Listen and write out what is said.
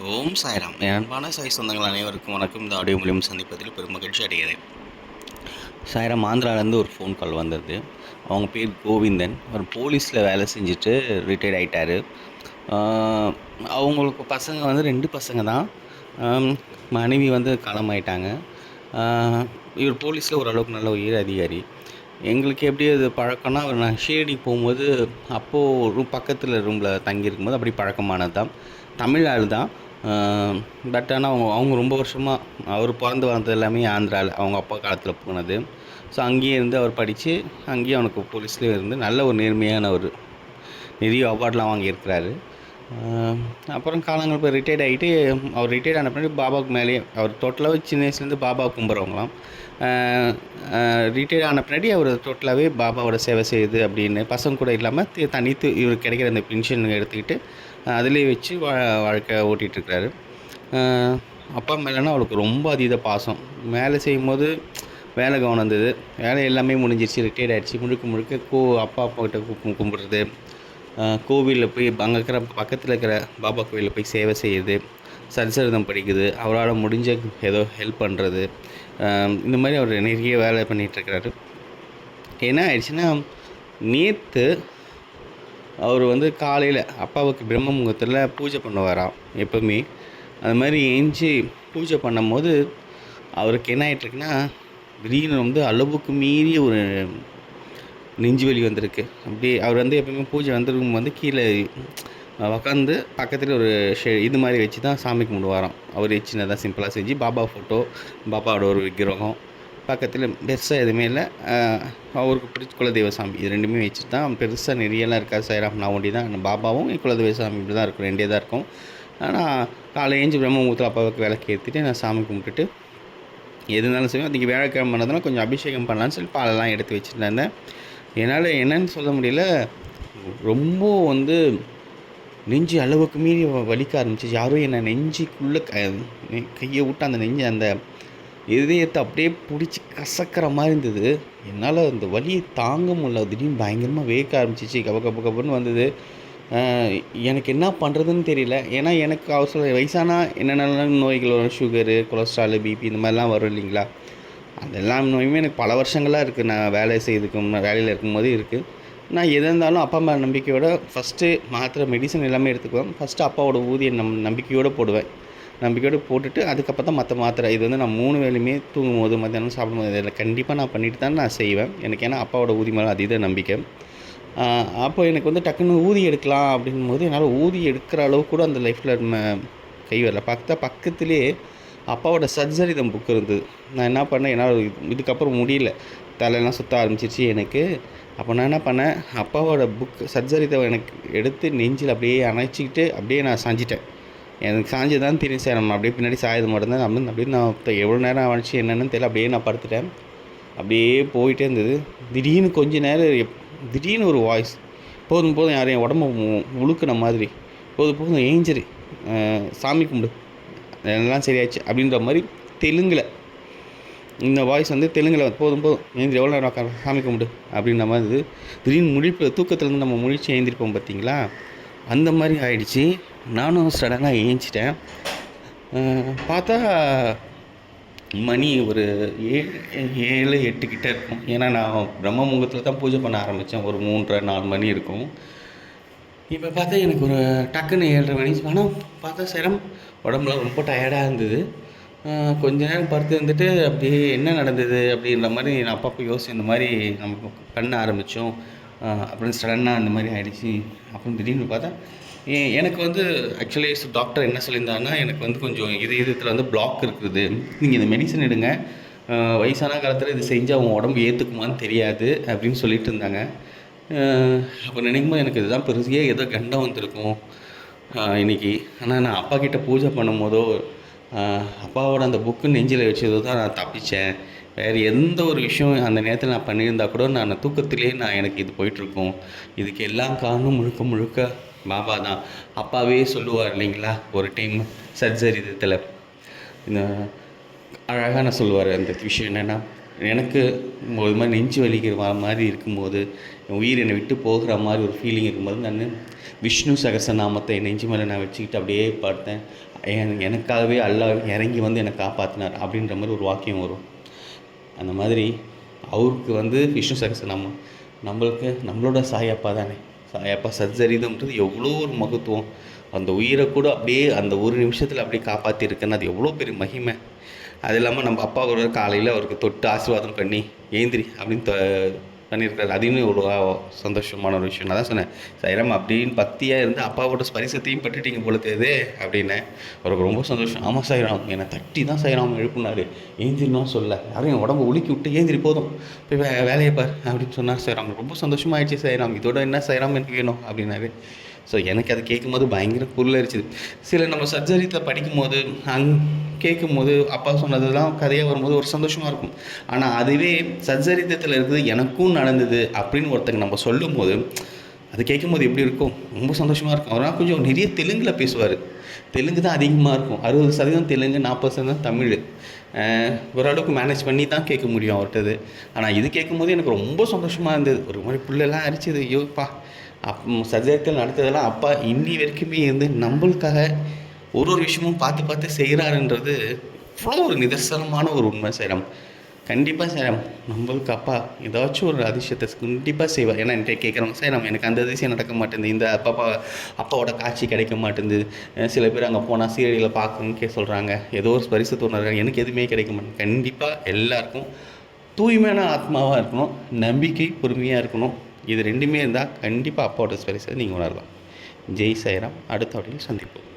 ஓம் சாய்ராம். என் அன்பான சாய் சொந்தங்கள் அனைவருக்கும் வணக்கம். இந்த ஆடியோ மூலியம் சந்திப்பதில் பெரும் மகிழ்ச்சி அடைகிறேன். சாய்ராம் ஆந்திராலேருந்து ஒரு ஃபோன் கால் வந்தது. அவங்க பேர் கோவிந்தன். ஒரு போலீஸில் வேலை செஞ்சுட்டு ரிட்டையர்ட் ஆகிட்டார் அவங்களுக்கு பசங்க வந்து ரெண்டு பசங்க தான். மனைவி வந்து காலமாயிட்டாங்க. இவர் போலீஸில் ஓரளவுக்கு நல்ல உயர் அதிகாரி. எங்களுக்கு எப்படி அது பழக்கம்னா நான் ஷேடி போகும்போது அப்போது ரூம் பக்கத்தில் ரூமில் தங்கியிருக்கும்போது அப்படி பழக்கமானது தான் தமிழ் ஆள் தான் பட் ஆனால் அவங்க அவங்க ரொம்ப வருஷமாக அவர் பிறந்து வளர்ந்தது எல்லாமே ஆந்திராவில் அவங்க அப்பா காலத்தில் போனது. ஸோ அங்கேயே இருந்து அவர் படித்து அங்கேயே அவனுக்கு போலீஸ்லேயே இருந்து நல்ல ஒரு நேர்மையான ஒரு நிறைய அவார்ட்லாம் வாங்கியிருக்கிறாரு. அப்புறம் காலங்கள் இப்போ ரிட்டையர்ட் ஆகிட்டு அவர் ரிட்டையர்ட் ஆன பின்னாடி பாபாவுக்கு மேலேயே அவர் டோட்டலாகவே சின்ன வயசுலேருந்து பாபா கும்பிட்றவங்களாம் ரிட்டையர்ட் ஆன பின்னாடி அவர் டோட்டலாகவே பாபாவோட சேவை செய்யுது அப்படின்னு பசங்க கூட இல்லாமல் தனித்து இவருக்கு கிடைக்கிற அந்த பென்ஷன் எடுத்துக்கிட்டு அதிலே வச்சு வா வாழ்க்கை ஓட்டிகிட்ருக்காரு அப்பா மேலேனா அவளுக்கு ரொம்ப அதீத பாசம். வேலை செய்யும்போது வேலை கவனம் இருந்தது வேலை எல்லாமே முடிஞ்சிருச்சு ரிட்டையர்ட் ஆகிடுச்சு முழுக்க முழுக்க கோ அப்பா அப்பா கிட்ட கும்பிட்றது. கோவிலில் போய் அங்கே இருக்கிற பக்கத்தில் இருக்கிற பாபா கோவிலில் போய் சேவை செய்யுது சரிசரிதம் படிக்குது. அவரால் முடிஞ்ச ஏதோ ஹெல்ப் பண்ணுறது இந்த மாதிரி அவர் நிறைய வேலை பண்ணிகிட்ருக்கிறாரு. என்ன ஆயிடுச்சுன்னா நேற்று அவர் வந்து காலையில் அப்பாவுக்கு பிரம்ம முகூர்த்தத்தில் பூஜை பண்ணுவாராம் எப்பவுமே. அது மாதிரி எஞ்சி பூஜை பண்ணும்போது அவருக்கு என்ன ஆயிட்டிருக்குன்னா திடீர்னு வந்து அளவுக்கு மீறி ஒரு நெஞ்சு வலி வந்திருக்கு. அப்படியே அவர் வந்து எப்பவுமே பூஜை வந்திருக்கும் வந்து கீழே உக்காந்து பக்கத்தில் ஒரு ஷே இது மாதிரி வச்சு தான் சாமி கும்பிடுவாராம். அவர் சின்னதாக சிம்பிளாக செஞ்சு பாபா ஃபோட்டோ பாபாவோட ஒரு விக்கிரகம் பக்கத்தில் பெருசாக எதுவுமே இல்லை. அவருக்கு பிடிச்ச குலதெய்வ சாமி. இது ரெண்டுமே வச்சு தான் பெருசாக நிறையெல்லாம் இருக்காது சைராம் நான் ஒண்டி தான் பாபாவும் என் குலதெய்வ சாமி இப்படி தான் இருக்கும். ரெண்டே தான் இருக்கும். ஆனால் காலை ஏஞ்சி பிரம்ம அப்பாவுக்கு விளக்கு ஏற்றிட்டு நான் சாமி கும்பிட்டுட்டு எது இருந்தாலும் சரி அதுக்கு வியாழக்கிழமை பண்ணதுனா கொஞ்சம் அபிஷேகம் பண்ணலான்னு சொல்லி பாலெல்லாம் எடுத்து வச்சுட்டு இருந்தேன். என்னால் என்னன்னு சொல்ல முடியல. ரொம்ப வந்து நெஞ்சு அளவுக்கு மீறி வ- வலிக்க ஆரம்பிச்சிச்சு. யாரும் என்னை நெஞ்சுக்குள்ளே கையை விட்டு அந்த நெஞ்சு அந்த இதயத்தை அப்படியே பிடிச்சி கசக்கிற மாதிரி இருந்தது. என்னால் அந்த வலியை தாங்க முடியல. திடீர்னு பயங்கரமாக வேக்க ஆரம்பிச்சிச்சு. கப கப கபன்னு வந்தது. எனக்கு என்ன பண்ணுறதுன்னு தெரியல. ஏன்னா எனக்கு அவசர வயசானா என்னென்ன நோய்கள் வரும்? சுகரு கொலஸ்ட்ராலு பிபி இந்த மாதிரிலாம் வரும் இல்லைங்களா? அதெல்லாம் நோயுமே எனக்கு பல வருஷங்களாக இருக்குது நான் வேலை செய்யறதுக்கு வேலையில் இருக்கும்போது இருக்குது நான் எதாக இருந்தாலும் அப்பா அம்மா நம்பிக்கையோட ஃபஸ்ட்டு மாத்திரை மெடிசன் எல்லாமே எடுத்துக்குவேன். ஃபஸ்ட்டு அப்பாவோட ஊதியம் நம் நம்பிக்கையோடு போடுவேன். நம்பிக்கையோடு போட்டுட்டு அதுக்கப்புறம் தான் மற்ற மாத்திரை. இது வந்து நான் மூணு வேலையுமே தூங்கும் போது மத்தியானம் சாப்பிடும்போது இதில் கண்டிப்பாக நான் பண்ணிட்டு தான் நான் செய்வேன். எனக்கு ஏன்னா அப்பாவோட ஊதி மேலே அதீத நம்பிக்கை. அப்போ எனக்கு வந்து டக்குன்னு ஊதி எடுக்கலாம் அப்படின்னும் போது என்னால் ஊதி எடுக்கிற அளவு கூட அந்த லைஃப்பில் நம்ம கை வரல. பார்த்தா பக்கத்துலேயே அப்பாவோட சர்ஜரிதம் புக் இருந்தது. நான் என்ன பண்ணேன் என்னால் இதுக்கப்புறம் முடியல. தலையெல்லாம் சுற்ற ஆரம்பிச்சிருச்சு எனக்கு. அப்போ நான் என்ன பண்ணேன் அப்பாவோட புக் சர்ஜரிதை எனக்கு எடுத்து நெஞ்சில் அப்படியே அணைச்சிக்கிட்டு அப்படியே நான் சாஞ்சிட்டேன். எனக்கு சாஞ்சி தான் தெரியும் சார். நம்ம அப்படியே பின்னாடி சாயது மட்டும்தான். அப்படின்னு அப்படியே நான் எவ்வளோ நேரம் ஆச்சு என்னன்னு தெரியல. அப்படியே நான் படுத்துட்டேன். அப்படியே போயிட்டே இருந்தது. திடீர்னு கொஞ்ச நேரம் எப்- திடீர்னு ஒரு வாய்ஸ் போதும் போதும் யாரும் என் உடம்ப உ- மாதிரி போதும் போதும் ஏஞ்சிரு. சாமி கும்பிடு. எல்லாம் சரியாச்சு. அப்படின்ற மாதிரி தெலுங்கில் இந்த வாய்ஸ் வந்து தெலுங்கில் போதும் போதும் ஏந்திரி எவ்வளோ நேரம் உட்கார சாமி கும்பிடு. அப்படின்ற மாதிரி. இருந்தது. திடீர்னு முழிப்பு தூக்கத்துலேருந்து நம்ம முழிச்சு ஏந்திரிப்போம் பார்த்தீங்களா? அந்த மாதிரி ஆயிடுச்சு. நானும் சடனாக ஏஞ்சிட்டேன். பார்த்தா மணி ஒரு ஏழு ஏழு எட்டு கிட்ட இருக்கும். ஏன்னா நான் பிரம்ம முகூர்த்தத்தில் தான் பூஜை பண்ண ஆரம்பித்தேன் ஒரு மூன்றரை நாலு மணி இருக்கும். இப்போ பார்த்தா எனக்கு ஒரு டக்குன்னு ஏழரை மணி. ஆனால் பார்த்தா சிரம் உடம்புல ரொம்ப டயர்டாக இருந்தது. கொஞ்ச நேரம் படுத்து இருந்துட்டு அப்படியே என்ன நடந்தது அப்படின்ற மாதிரி நான் அப்பப்போ யோசிச்சு இந்த மாதிரி நம்ம பண்ண ஆரம்பித்தோம் அப்படின்னு சடனாக அந்த மாதிரி ஆகிடுச்சி அப்புறம் திடீர்னு பார்த்தா எனக்கு வந்து ஆக்சுவலி டாக்டர் என்ன சொல்லியிருந்தாங்கன்னா எனக்கு வந்து கொஞ்சம் இது இதில் வந்து பிளாக் இருக்குது. நீங்கள் இந்த மெடிசன் எடுங்க. வயசான காலத்தில் இது செஞ்சால் அவங்க உடம்பு ஏற்றுக்குமான்னு தெரியாது அப்படின்னு சொல்லிட்டு இருந்தாங்க. அப்போ நினைக்கும் போது எனக்கு இதுதான் பெருசியே ஏதோ கண்டம் வந்திருக்கும். இன்றைக்கி ஆனால் நான் அப்பா கிட்டே பூஜை பண்ணும்போதோ அப்பாவோட அந்த புக்கு நெஞ்சில் வச்சதோ தான் நான் தப்பித்தேன் வேறு எந்த ஒரு விஷயம் அந்த நேரத்தில் நான் பண்ணியிருந்தா கூட நான் தூக்கத்திலே நான் எனக்கு இது போயிட்டுருக்கும் இதுக்கு எல்லாம் காரணம் முழுக்க முழுக்க பாபா தான். அப்பாவே சொல்லுவார் இல்லைங்களா? ஒரு டைம் சர்ஜரி இதில் இந்த அழகான சொல்லுவார் அந்த விஷயம் என்னென்னா எனக்கு ஒரு மாதிரி நெஞ்சு வலிக்கிற மாதிரி இருக்கும்போது என் உயிர் என்னை விட்டு போகிற மாதிரி ஒரு ஃபீலிங் இருக்கும்போது நான் விஷ்ணு சகசநாமத்தை நெஞ்சு மேலே நான் வச்சுக்கிட்டு அப்படியே பார்த்தேன். என் எனக்காகவே அல்லாஹ் இறங்கி வந்து என்னை காப்பாற்றினார் அப்படின்ற மாதிரி ஒரு வாக்கியம் வரும். அந்த மாதிரி அவருக்கு வந்து விஷ்ணு சகசநாமம் நம்மளுக்கு நம்மளோட சாயப்பா தானே. எப்போ சச்சரிதம்ன்றது எவ்வளோ ஒரு மகத்துவம். அந்த உயிரை கூட அப்படியே அந்த ஒரு நிமிஷத்தில் அப்படியே காப்பாற்றிருக்குன்னு அது எவ்வளோ பெரிய மகிமை. அது இல்லாமல் நம்ம அப்பா ஒரு காலையில் அவருக்கு தொட்டு ஆசீர்வாதம் பண்ணி ஏந்திரி அப்படின்னு பண்ணியிருக்காரு. அதுவுமே ஒரு சந்தோஷமான ஒரு விஷயம் நான் தான் சொன்னேன். சைரம் அப்படின்னு பக்தியாக இருந்து அப்பாவோட ஸ்பரிசத்தையும் பட்டுட்டீங்க போல தெரியுது அப்படின்னேன் அவருக்கு ரொம்ப சந்தோஷம். ஆமாம் சைராம் என்னை தட்டி தான் சைராம் எழுப்புனாரு. ஏந்திரினா சொல்ல. யாரும் என் உடம்பு உலுக்கி விட்டு ஏந்திரி போதும். போய் வே வேலையை பார் அப்படின்னு சொன்னார். சைராம் ரொம்ப சந்தோஷமாயிடுச்சு சைராம் இதோட என்ன சைராம் எனக்கு வேணும்? அப்படின்னாரு. ஸோ எனக்கு அது கேட்கும்போது பயங்கர புல்லரிச்சுது சில நம்ம சர்ஜரித்தை படிக்கும்போது அங் கேட்கும்போது அப்பா சொன்னதெல்லாம் கதையாக வரும்போது ஒரு சந்தோஷமாக இருக்கும். ஆனால் அதுவே சர்ஜரித்தத்தில் இருக்குது எனக்கும் நடந்தது அப்படின்னு ஒருத்தங்க நம்ம சொல்லும்போது அது கேட்கும்போது எப்படி இருக்கும்? ரொம்ப சந்தோஷமாக இருக்கும். அவரால் கொஞ்சம் நிறைய தெலுங்கில் பேசுவார். தெலுங்கு தான் அதிகமாக இருக்கும். அறுபது சதவீதம் தெலுங்கு நாற்பது சதவீதம் தமிழ். ஓரளவுக்கு மேனேஜ் பண்ணி தான் கேட்க முடியும் அவர்கிட்டது. ஆனால் இது கேட்கும்போது எனக்கு ரொம்ப சந்தோஷமாக இருந்தது. ஒரு மாதிரி புல்லெல்லாம் அரிச்சது. ஐயோப்பா அப் சர்ஜரித்தில் நடத்ததெல்லாம் அப்பா இன்னி வரைக்குமே இருந்து நம்மளுக்காக ஒரு ஒரு விஷயமும் பார்த்து பார்த்து செய்கிறாருன்றது இவ்வளோ ஒரு நிதர்சனமான ஒரு உண்மை சேரம். கண்டிப்பாக சேரம். நம்மளுக்கு அப்பா ஏதாச்சும் ஒரு அதிசயத்தை கண்டிப்பாக செய்வார். ஏன்னா என்கிட்ட கேட்குறவங்க சேரம் எனக்கு அந்த அதிசயம் நடக்க மாட்டேங்குது. இந்த அப்பா அப்பாவோட காட்சி கிடைக்க மாட்டேங்குது. சில பேர் அங்கே போனால் சீரியலில் பார்க்கணும்னு கே சொல்கிறாங்க ஏதோ ஒரு பரிசு தோணுறாங்க எனக்கு எதுவுமே கிடைக்க மாட்டேங்குது. கண்டிப்பாக எல்லாருக்கும் தூய்மையான ஆத்மாவாக இருக்கணும். நம்பிக்கை பொறுமையாக இருக்கணும். இது ரெண்டுமே இருந்தால் கண்டிப்பாக அப்பாவோட ஸ்பரிசை நீங்கள் உணரலாம். ஜெய் சாய்ராம் அடுத்த வழியில் சந்திப்போம்.